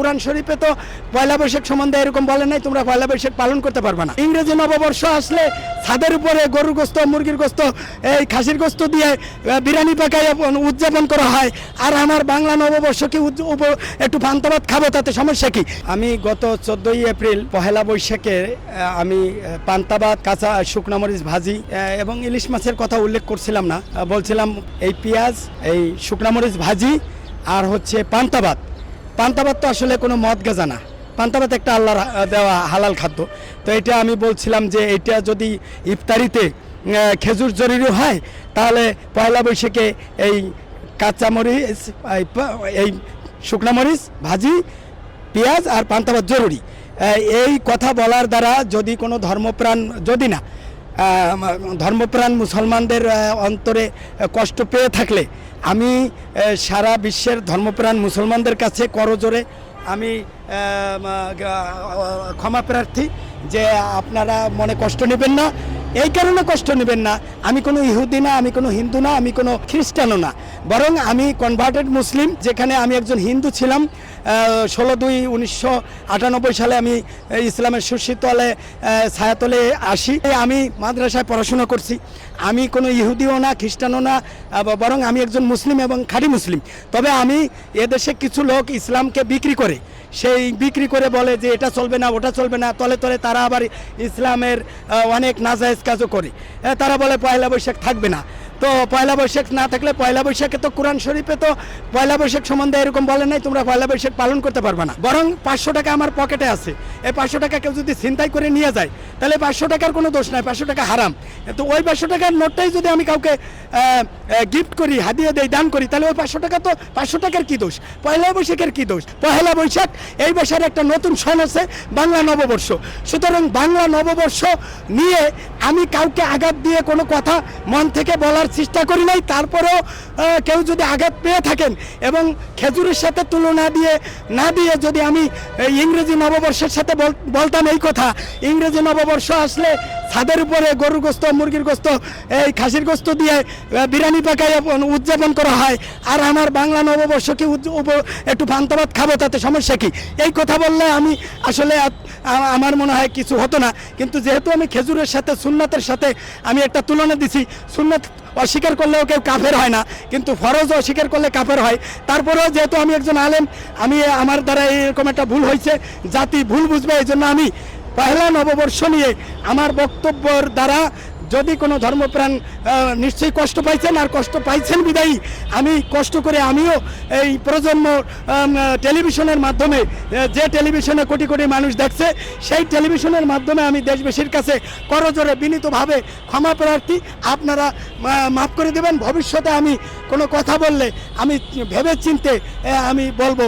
কোরআন শরীফে তো পয়লা বৈশাখ সম্বন্ধে এরকম বলে নাই, তোমরা পয়লা বৈশাখ পালন করতে পারবে না। ইংরেজি নববর্ষ আসলে ছাদের উপরে গরুর গোস্ত, মুরগির গোস্ত, এই খাসির গোস্ত দিয়ে বিরিয়ানি পাকায় উদযাপন করা হয়। আর আমার বাংলা নববর্ষ কি একটু পান্তাবাদ খাব, তাতে সমস্যা কি? আমি গত চোদ্দই এপ্রিল পহেলা বৈশাখে আমি পান্তাবাদ কাঁচা শুকনো মরিচ ভাজি এবং ইলিশ মাছের কথা উল্লেখ করছিলাম না। বলছিলাম এই পেঁয়াজ, এই শুকনো মরিচ ভাজি, আর হচ্ছে পান্তাবাদ পান্তাবাদ তো আসলে কোনো মদ গাজা না। পান্তাবাদ একটা আল্লাহর দেওয়া হালাল খাদ্য। তো এটা আমি বলছিলাম যে এটা যদি ইফতারিতে খেজুর জরুরি হয়, তাহলে পয়লা বৈশাখে এই কাঁচামরিচ এই প- এই শুকনা মরিচ, ভাজি, পেঁয়াজ আর পান্তাবাদ জরুরি। এই কথা বলার দ্বারা যদি কোনো ধর্মপ্রাণ যদি না ধর্মপ্রাণ মুসলমানদের অন্তরে কষ্ট পেয়ে থাকলে আমি সারা বিশ্বের ধর্মপ্রাণ মুসলমানদের কাছে করজোরে আমি ক্ষমা প্রার্থী যে আপনারা মনে কষ্ট নেবেন না। এই কারণে কষ্ট নেবেন না। আমি কোনো ইহুদি না, আমি কোনো হিন্দু না, আমি কোনো খ্রিস্টানও না। বরং আমি কনভার্টেড মুসলিম, যেখানে আমি একজন হিন্দু ছিলাম। ষোলো দুই উনিশশো সালে আমি ইসলামের সুশীতলে ছায়াতলে আসি। আমি মাদ্রাসায় পড়াশোনা করছি। আমি কোনো ইহুদিও না, খ্রিস্টানও না বরং আমি একজন মুসলিম এবং খাঁটি মুসলিম। তবে আমি এদেশে কিছু লোক ইসলামকে বিক্রি করে। সেই বিক্রি করে বলে যে, এটা চলবে না, ওটা চলবে না। তলে তলে তারা আবার ইসলামের অনেক নাজায়েজ কাজও করে। তারা বলে পয়লা বৈশাখ থাকবে না। তো পয়লা বৈশাখ না থাকলে পয়লা বৈশাখে তো কোরআন শরীফে তো পয়লা বৈশাখ সম্বন্ধে এরকম বলে নাই, তোমরা পয়লা বৈশাখ পালন করতে পারবে না। বরং পাঁচশো টাকা আমার পকেটে আছে। এই পাঁচশো টাকা কেউ যদি ছিনতাই করে নিয়ে যায়, তাহলে পাঁচশো টাকার কোনো দোষ নাই, পাঁচশো টাকা হারাম। তো ওই পাঁচশো টাকার নোটটাই যদি আমি কাউকে গিফট করি, হাদিয়ে দেই, দান করি, তাহলে ওই পাঁচশো টাকা তো, পাঁচশো টাকার কি দোষ? পয়লা বৈশাখের কি দোষ? পয়লা বৈশাখ, এই বছর একটা নতুন সন আছে, বাংলা নববর্ষ। সুতরাং বাংলা নববর্ষ নিয়ে আমি কাউকে আঘাত দিয়ে কোনো কথা মন থেকে বলার চেষ্টা করি নাই। তারপরেও কেউ যদি আঘাত পেয়ে থাকেন এবং খেজুরের সাথে তুলনা দিয়ে, না দিয়ে যদি আমি ইংরেজি নববর্ষের সাথে বলতাম এই কথা, ইংরেজি নববর্ষ আসলে ছাদের উপরে গরুর গোস্ত, মুরগির গোস্ত, এই খাসির গোস্ত দিয়ে বিরিয়ানি পাকায় উদযাপন করা হয়। আর আমার বাংলা নববর্ষকে একটু পান্তাবাদ খাব, তাতে সমস্যা কি? এই কথা বললে আমি আসলে আমার মনে হয় কিছু হতো না। কিন্তু যেহেতু আমি খেজুরের সাথে সুন্নাতের সাথে আমি একটা তুলনা দিছি। সুন্নাত অস্বীকার করলেও কেউ কাফের হয় না, কিন্তু ফরজ অস্বীকার করলে কাফের হয়। তারপরেও যেহেতু আমি একজন আলেম, আমি আমার দ্বারা এরকম একটা ভুল হয়েছে, জাতি ভুল বুঝবে এই জন্য আমি পহেলা নববর্ষ নিয়ে আমার বক্তব্যর দ্বারা যদি কোনো ধর্মপ্রাণ নিশ্চয়ই কষ্ট পাইছেন আর কষ্ট পাইছেন বিদায়ী, আমি কষ্ট করে আমিও এই প্রজন্ম টেলিভিশনের মাধ্যমে যে টেলিভিশনে কোটি কোটি মানুষ দেখছে, সেই টেলিভিশনের মাধ্যমে আমি দেশবাসীর কাছে করজোরে বিনীতভাবে ক্ষমা প্রার্থী। আপনারা মাফ করে দেবেন, ভবিষ্যতে আমি কোনো কথা বললে আমি ভেবে চিনতে আমি বলব।